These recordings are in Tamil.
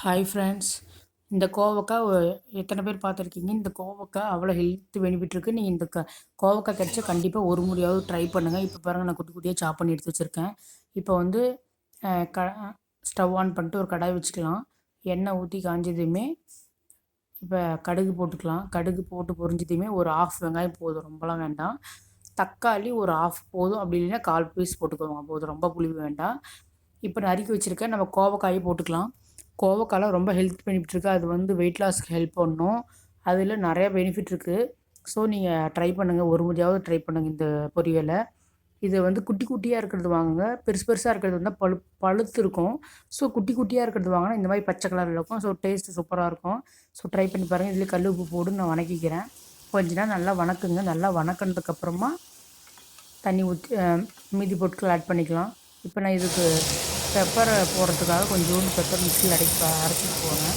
ஹாய் ஃப்ரெண்ட்ஸ் இந்த கோவக்காய் எத்தனை பேர் பார்த்துருக்கீங்க? இந்த கோவக்காய் அவ்வளோ ஹெல்த் பெனிஃபிட் இருக்குது நீங்கள் இந்த க கோவக்காய் கிடச்சா கண்டிப்பாக ஒரு முறையாவது ட்ரை பண்ணுங்கள் இப்போ பாருங்கள் நான் குட்டி குட்டியாக சாப் பண்ணி எடுத்து வச்சுருக்கேன். இப்போ வந்து க ஸ்டவ் ஆன் பண்ணிட்டு ஒரு கடாய் வச்சுக்கலாம். எண்ணெய் ஊற்றி காஞ்சதுமே இப்போ கடுகு போட்டுக்கலாம். கடுகு போட்டு பொரிஞ்சதுமே ஒரு ஆஃப் வெங்காயம் போதும். ரொம்பலாம் வேண்டாம். தக்காளி ஒரு ஆஃப் போதும். அப்படி இல்லைன்னா கால் பீஸ் போட்டுக்கோங்க. போதும். ரொம்ப புளி வேண்டாம். இப்போ நறுக்கி வச்சுருக்கேன். நம்ம கோவக்காயை போட்டுக்கலாம். கோவக்காலம் ரொம்ப ஹெல்த் பெனிஃபிட் இருக்குது அது வந்து வெயிட் லாஸ்க்கு ஹெல்ப் பண்ணும். அதில் நிறையா பெனிஃபிட் இருக்குது ஸோ நீங்கள் ட்ரை பண்ணுங்கள் ஒரு முறையாவது ட்ரை பண்ணுங்கள் இந்த பொரியலை. இது வந்து குட்டி குட்டியாக இருக்கிறது வாங்குங்க. பெருசு பெருசாக இருக்கிறது வந்து பழு பழுத்து இருக்கும். ஸோ குட்டி குட்டியாக இருக்கிறது வாங்கினா இந்த மாதிரி பச்சை கலரில் இருக்கும். ஸோ டேஸ்ட்டு சூப்பராக இருக்கும். ஸோ ட்ரை பண்ணி பாருங்கள் இதில் கல் உப்பு போட்டு நான் வணக்கிக்கிறேன். கொஞ்ச நேரம் நல்லா வணக்குங்க. நல்லா வணக்கினதுக்கப்புறமா தண்ணி ஊற்றி மீதி பொருட்கள் ஆட் பண்ணிக்கலாம். இப்போ நான் இதுக்கு பெப்பரை போடுறதுக்காக கொஞ்சோண்டு பெப்பர் மிக்சியில் அடைக்க அரைச்சிட்டு போனேன்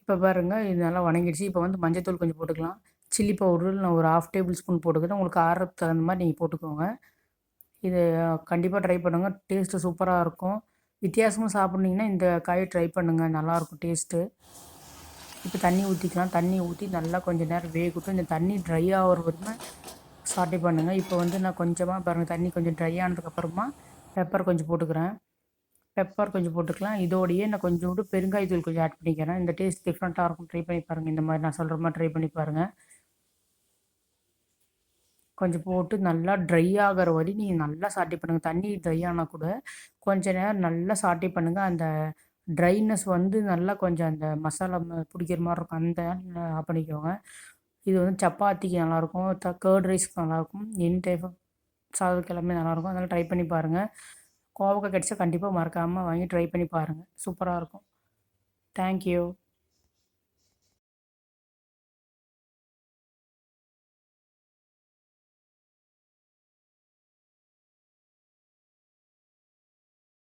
இப்போ பாருங்கள் இது நல்லா வணங்கிடுச்சு. இப்போ வந்து மஞ்சத்தூள் கொஞ்சம் போட்டுக்கலாம். சில்லி பவுடர் நான் ஒரு ஹாஃப் டேபிள் ஸ்பூன் போட்டுக்கிறேன் உங்களுக்கு ஆறுறதுக்கு தகுந்த மாதிரி நீங்கள் போட்டுக்கோங்க. இது கண்டிப்பாக ட்ரை பண்ணுங்கள் டேஸ்ட்டு சூப்பராக இருக்கும். வித்தியாசமாக சாப்பிட்னீங்கன்னா இந்த காயை ட்ரை பண்ணுங்கள் நல்லாயிருக்கும் டேஸ்ட்டு இப்போ தண்ணி ஊற்றிக்கலாம் தண்ணி ஊற்றி நல்லா கொஞ்சம் நேரம் வேகட்டும். இந்த தண்ணி ட்ரை ஆகிற வரைக்கும் சாட்டை பண்ணுங்கள் இப்போ வந்து நான் கொஞ்சமாக பாருங்கள் தண்ணி கொஞ்சம் ட்ரை ஆனதுக்கப்புறமா பெப்பர் கொஞ்சம் போட்டுக்கிறேன். பெப்பர் கொஞ்சம் போட்டுக்கலாம். இதோடையே நான் கொஞ்சோண்டு பெருங்காயத்தூள் கொஞ்சம் ஆட் பண்ணிக்கிறேன். இந்த டேஸ்ட் டிஃப்ரெண்ட்டாக இருக்கும். ட்ரை பண்ணி பாருங்கள் இந்த மாதிரி நான் சொல்கிற மாதிரி ட்ரை பண்ணி பாருங்கள் கொஞ்சம் போட்டு நல்லா ட்ரை ஆகிற வரை நீங்கள் நல்லா சாட்டை பண்ணுங்கள் தண்ணி ட்ரை ஆனால் கூட கொஞ்ச நேரம் நல்லா சாட்டை பண்ணுங்கள் அந்த ட்ரைனஸ் வந்து நல்லா கொஞ்சம் அந்த மசாலா ம- பிடிக்கிற மாதிரி இருக்கும். அந்த பண்ணிக்கோங்க. இது வந்து சப்பாத்திக்கு நல்லாயிருக்கும் த கேர்ட் ரைஸ்க்கு நல்லாயிருக்கும் எனி டைப் ஆஃப் சாதத்துக்கு எல்லாமே நல்லாயிருக்கும். அதனால் ட்ரை பண்ணி பாருங்கள் கோவக்காய் கிடச்சா கண்டிப்பாக மறக்காமல் வாங்கி ட்ரை பண்ணி பாருங்கள் சூப்பராக இருக்கும். தேங்க்யூ